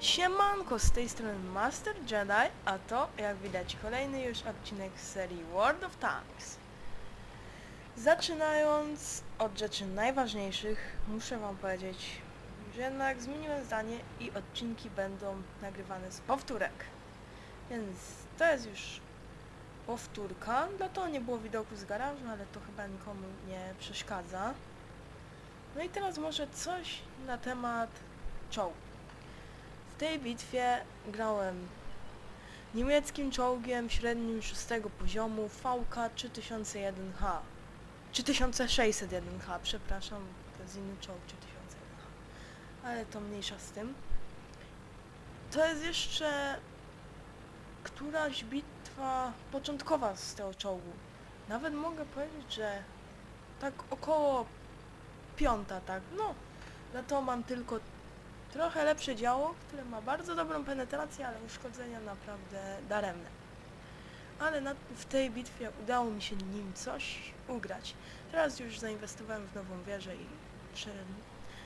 Siemanko, z tej strony Master Jedi, a to, jak widać, kolejny już odcinek z serii World of Tanks. Zaczynając od rzeczy najważniejszych, muszę wam powiedzieć, że jednak zmieniłem zdanie i odcinki będą nagrywane z powtórek. Więc to jest już powtórka, dlatego nie było widoku z garażu, ale to chyba nikomu nie przeszkadza. No i teraz może coś na temat czołgu. Tej bitwie grałem niemieckim czołgiem średnim 6 poziomu VK 3001H. 3601H, przepraszam, to jest inny czołg 3001H. Ale to mniejsza z tym. To jest jeszcze któraś bitwa początkowa z tego czołgu. Nawet mogę powiedzieć, że tak około piąta, tak, no. Na to mam tylko trochę lepsze działo, które ma bardzo dobrą penetrację, ale uszkodzenia naprawdę daremne. Ale na, w tej bitwie udało mi się nim coś ugrać. Teraz już zainwestowałem w nową wieżę i prze,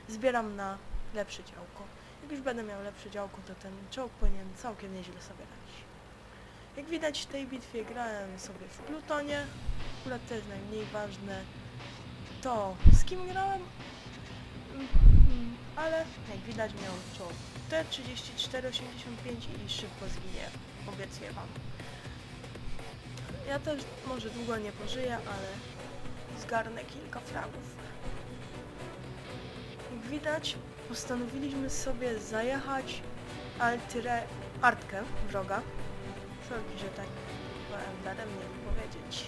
zbieram na lepsze działko. Jak już będę miał lepsze działko, to ten czołg powinien całkiem nieźle sobie radzić. Jak widać w tej bitwie grałem sobie w Plutonie, akurat jest najmniej ważne. To z kim grałem? Ale jak widać miał czołg T3485 i szybko zginie, obiecuję wam. Ja też może długo nie pożyję, ale zgarnę kilka fragów. Jak widać, postanowiliśmy sobie zajechać Altyre... Artkę wroga. Sorki, że tak powiem daremnie powiedzieć,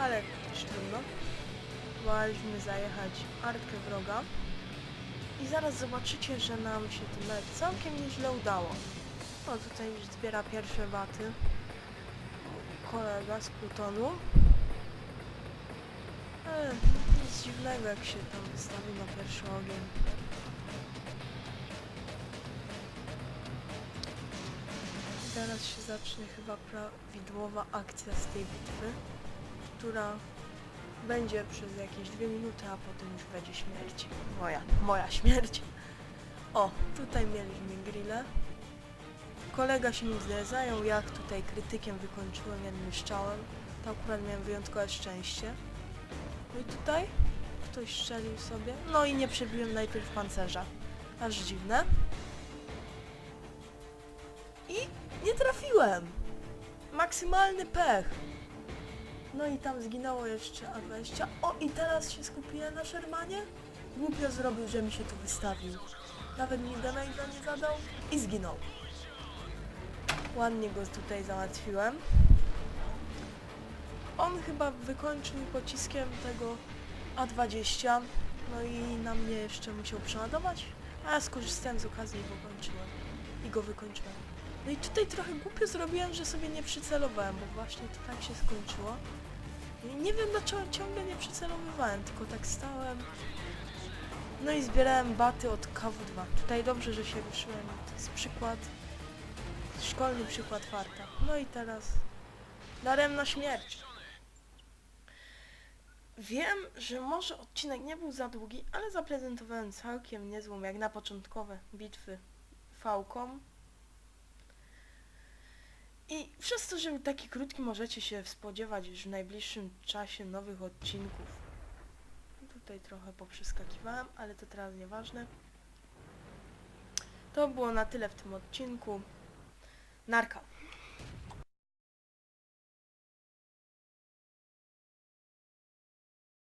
ale też trudno. Próbowaliśmy zajechać Artkę wroga. I zaraz zobaczycie, że nam się to nawet całkiem nieźle udało. O, tutaj już zbiera pierwsze baty. Kolega z Plutonu. Ale nic dziwnego, jak się tam wystawi na pierwszy ogień. I Teraz się zacznie chyba prawidłowa akcja z tej bitwy, która będzie przez jakieś dwie minuty, a potem już będzie śmierć. Moja, moja śmierć. O, tutaj mieliśmy grille. Kolega się nim zajął, jak tutaj krytykiem wykończyłem jednym strzałem. To akurat miałem wyjątkowe szczęście. No i tutaj ktoś strzelił sobie. No i nie przebiłem najpierw pancerza. Aż dziwne. I nie trafiłem! Maksymalny pech. No i tam zginęło jeszcze A20. O, i teraz się skupiłem na Shermanie? Głupio zrobił, że mi się tu wystawił. Nawet mi damage'a nie zadał i zginął. Ładnie go tutaj załatwiłem. On chyba wykończył pociskiem tego A20. No i na mnie jeszcze musiał przeładować. A ja skorzystałem z okazji i go kończyłem. I go wykończyłem. No i tutaj trochę głupio zrobiłem, że sobie nie przycelowałem, bo właśnie to tak się skończyło. I nie wiem dlaczego ciągle nie przycelowywałem, tylko tak stałem. No i zbierałem baty od KW2. Tutaj dobrze, że się ruszyłem. To jest przykład, szkolny przykład farta. No i teraz daremna śmierć. Wiem, że może odcinek nie był za długi, ale zaprezentowałem całkiem niezłą, jak na początkowe bitwy fałką. I przez to, że był taki krótki, możecie się spodziewać już w najbliższym czasie nowych odcinków. Tutaj trochę poprzeskakiwałem, ale to teraz nieważne. To było na tyle w tym odcinku. Narka.